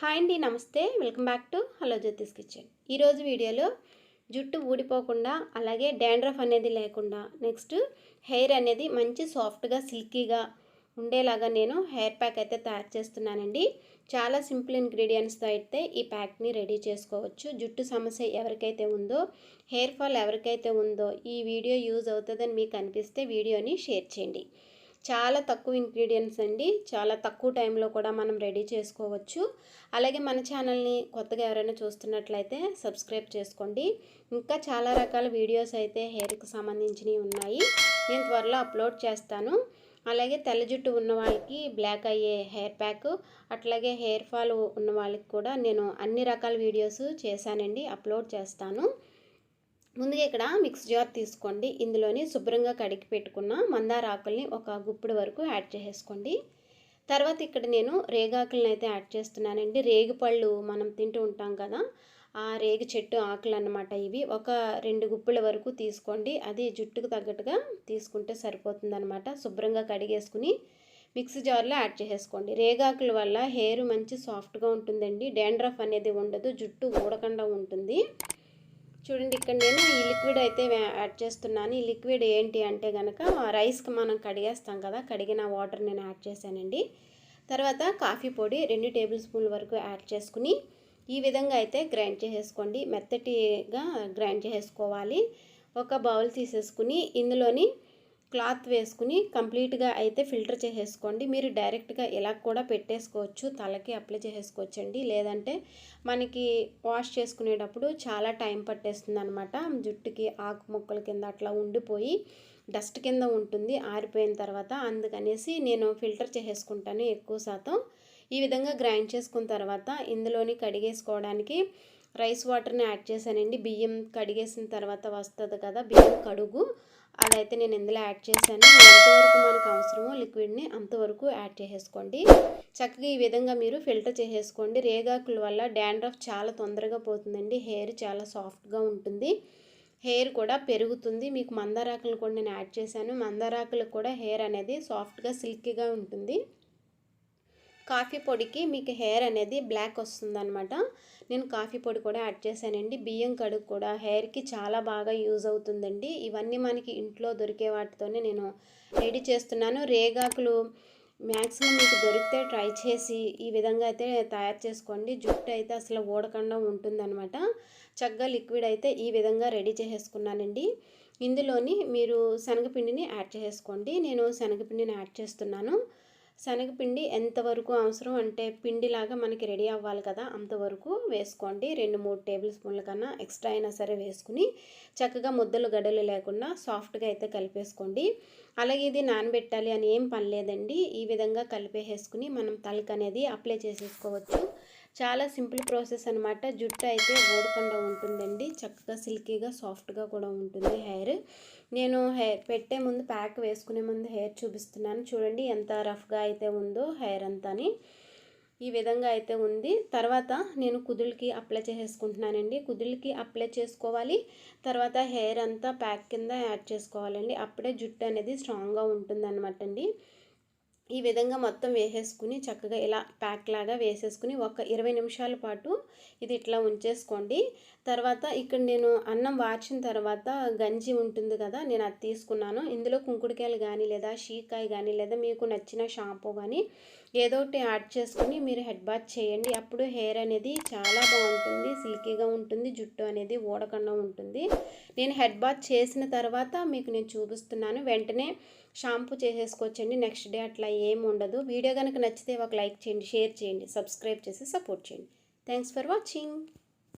Hi అండి నమస్తే. Welcome back to hello Jyothish kitchen. ఈరోజు వీడియోలో జుట్టు ఊడిపోకుండా అలాగే డాండ్రఫ్ అనేది లేకుండా నెక్స్ట్ హెయిర్ అనేది మంచి సాఫ్ట్గా సిల్కీగా ఉండేలాగా నేను హెయిర్ ప్యాక్ అయితే తయారు చేస్తున్నానండి. చాలా సింపుల్ ఇంగ్రీడియంట్స్తో అయితే ఈ ప్యాక్ని రెడీ చేసుకోవచ్చు. జుట్టు సమస్య ఎవరికైతే ఉందో హెయిర్ ఫాల్ ఎవరికైతే ఉందో ఈ వీడియో యూజ్ అవుతుందని మీకు అనిపిస్తే వీడియోని షేర్ చేయండి. చాలా తక్కువ ఇంగ్రీడియంట్స్ అండి. చాలా తక్కువ టైంలో కూడా మనం రెడీ చేసుకోవచ్చు. అలాగే మన ఛానల్ని కొత్తగా ఎవరైనా చూస్తున్నట్లయితే సబ్స్క్రైబ్ చేసుకోండి. ఇంకా చాలా రకాల వీడియోస్ అయితే హెయిర్కి సంబంధించినవి ఉన్నాయి. నేను త్వరలో అప్లోడ్ చేస్తాను. అలాగే తెల్ల జుట్టు ఉన్న వాళ్ళకి బ్లాక్ అయ్యే హెయిర్ ప్యాక్ అట్లాగే హెయిర్ ఫాల్ ఉన్న వాళ్ళకి కూడా నేను అన్ని రకాల వీడియోస్ చేశానండి అప్లోడ్ చేస్తాను. ముందుగా ఇక్కడ మిక్స్ జార్ తీసుకోండి. ఇందులోని శుభ్రంగా కడిగి పెట్టుకున్న మందార ఆకుల్ని ఒక గుప్పుడు వరకు యాడ్ చేసేసుకోండి. తర్వాత ఇక్కడ నేను రేగాకులను అయితే యాడ్ చేస్తున్నానండి. రేగి పళ్ళు మనం తింటూ ఉంటాం కదా ఆ రేగి చెట్టు ఆకులు అన్నమాట ఇవి. ఒక రెండు గుప్పుల వరకు తీసుకోండి. అది జుట్టుకు తగ్గట్టుగా తీసుకుంటే సరిపోతుందనమాట శుభ్రంగా కడిగేసుకుని మిక్సీ జార్లో యాడ్ చేసేసుకోండి. రేగాకుల వల్ల హెయిర్ మంచి సాఫ్ట్గా ఉంటుందండి. డాండ్రఫ్ అనేది ఉండదు. జుట్టు ఊడకుండా ఉంటుంది. చూడండి ఇక్కడ నేను ఈ లిక్విడ్ అయితే యాడ్ చేస్తున్నాను. ఈ లిక్విడ్ ఏంటి అంటే కనుక రైస్కి మనం కడిగేస్తాం కదా కడిగిన వాటర్ నేను యాడ్ చేశానండి. తర్వాత కాఫీ పొడి రెండు టేబుల్ స్పూన్ల వరకు యాడ్ చేసుకుని ఈ విధంగా అయితే గ్రైండ్ చేసేసుకోండి. మెత్తటిగా గ్రైండ్ చేసేసుకోవాలి. ఒక బౌల్ తీసేసుకుని ఇందులోని క్లాత్ వేసుకుని కంప్లీట్గా అయితే ఫిల్టర్ చేసేసుకోండి. మీరు డైరెక్ట్గా ఇలా కూడా పెట్టేసుకోవచ్చు. తలకి అప్లై చేసేసుకోవచ్చండి. లేదంటే మనకి వాష్ చేసుకునేటప్పుడు చాలా టైం పట్టేస్తుంది అనమాట జుట్టుకి ఆకు మొక్కల కింద అట్లా ఉండిపోయి డస్ట్ కింద ఉంటుంది. ఆరిపోయిన తర్వాత అందుకనేసి నేను ఫిల్టర్ చేసేసుకుంటాను ఎక్కువ శాతం. ఈ విధంగా గ్రైండ్ చేసుకున్న తర్వాత ఇందులోని కడిగేసుకోవడానికి రైస్ వాటర్ని యాడ్ చేశానండి. బియ్యం కడిగేసిన తర్వాత వస్తుంది కదా బియ్యం కడుగు. అదైతే నేను ఇందులో యాడ్ చేశాను. ఎంతవరకు మనకు అవసరమో లిక్విడ్ని అంతవరకు యాడ్ చేసేసుకోండి. చక్కగా ఈ విధంగా మీరు ఫిల్టర్ చేసేసుకోండి. రేగాకుల వల్ల డాండ్రఫ్ చాలా తొందరగా పోతుందండి. హెయిర్ చాలా సాఫ్ట్గా ఉంటుంది. హెయిర్ కూడా పెరుగుతుంది. మీకు మందారాకులు కూడా నేను యాడ్ చేశాను. మందారాకులకు కూడా హెయిర్ అనేది సాఫ్ట్గా సిల్కీగా ఉంటుంది. కాఫీ పొడికి మీకు హెయిర్ అనేది బ్లాక్ వస్తుందన్నమాట. నేను కాఫీ పొడి కూడా యాడ్ చేశానండి. బియ్యం కడుగు కూడా హెయిర్కి చాలా బాగా యూజ్ అవుతుందండి. ఇవన్నీ మనకి ఇంట్లో దొరికే వాటితోనే నేను రెడీ చేస్తున్నాను. రేగాకులు మ్యాక్సిమం మీకు దొరికితే ట్రై చేసి ఈ విధంగా అయితే తయారు చేసుకోండి. జుట్టు అయితే అసలు ఊడకుండా ఉంటుందన్నమాట. చక్కగా లిక్విడ్ అయితే ఈ విధంగా రెడీ చేసేసుకున్నానండి. ఇందులోని మీరు శనగపిండిని యాడ్ చేసుకోండి నేను శనగపిండిని యాడ్ చేస్తున్నాను. శనగపిండి ఎంతవరకు అవసరం అంటే పిండిలాగా మనకి రెడీ అవ్వాలి కదా అంతవరకు వేసుకోండి. రెండు మూడు టేబుల్ స్పూన్ల కన్నా ఎక్స్ట్రా అయినా సరే వేసుకుని చక్కగా ముద్దలు గడలు లేకుండా సాఫ్ట్గా అయితే కలిపేసుకోండి. అలాగే ఇది నానబెట్టాలి అని ఏం పని లేదండి. ఈ విధంగా కలిపేసేసుకుని మనం తలక అనేది అప్లై చేసేసుకోవచ్చు. చాలా సింపుల్ ప్రాసెస్ అనమాట జుట్టు అయితే ఓడకుండా ఉంటుందండి. చక్కగా సిల్కీగా సాఫ్ట్గా కూడా ఉంటుంది హెయిర్. నేను హెయిర్ పెట్టే ముందు ప్యాక్ వేసుకునే ముందు హెయిర్ చూపిస్తున్నాను. చూడండి ఎంత రఫ్గా అయితే ఉందో హెయిర్ అంతాని. ఈ విధంగా అయితే ఉంది. తర్వాత నేను కుదులకి అప్లై చేసేసుకుంటున్నానండి. కుదులకి అప్లై చేసుకోవాలి. తర్వాత హెయిర్ అంతా ప్యాక్ కింద యాడ్ చేసుకోవాలండి. అప్పుడే జుట్టు అనేది స్ట్రాంగ్గా ఉంటుందన్నమాట అండి. ఈ విధంగా మొత్తం వేసేసుకుని చక్కగా ఇలా ప్యాక్ లాగా వేసేసుకుని ఒక ఇరవై నిమిషాల పాటు ఇది ఇట్లా ఉంచేసుకోండి. తర్వాత ఇక్కడ నేను అన్నం వార్చిన తర్వాత గంజి ఉంటుంది కదా నేను అది తీసుకున్నాను. ఇందులో కుంకుడుకాయలు కానీ లేదా షీకాయ కానీ లేదా మీకు నచ్చిన షాంపూ కానీ ఏదో ఒకటి యాడ్ చేసుకుని మీరు హెడ్ బాత్ చేయండి. అప్పుడు హెయిర్ అనేది చాలా బాగుంటుంది. సిల్కీగా ఉంటుంది. జుట్టు అనేది ఊడకుండా ఉంటుంది. నేను హెడ్ బాత్ చేసిన తర్వాత మీకు నేను చూపిస్తున్నాను. వెంటనే షాంపూ చేసేసుకోవచ్చండి. నెక్స్ట్ డే అట్లా ఏం ఉండదు. వీడియో కనుక నచ్చితే ఒక లైక్ చేయండి షేర్ చేయండి సబ్స్క్రైబ్ చేసి సపోర్ట్ చేయండి. Thanks for watching.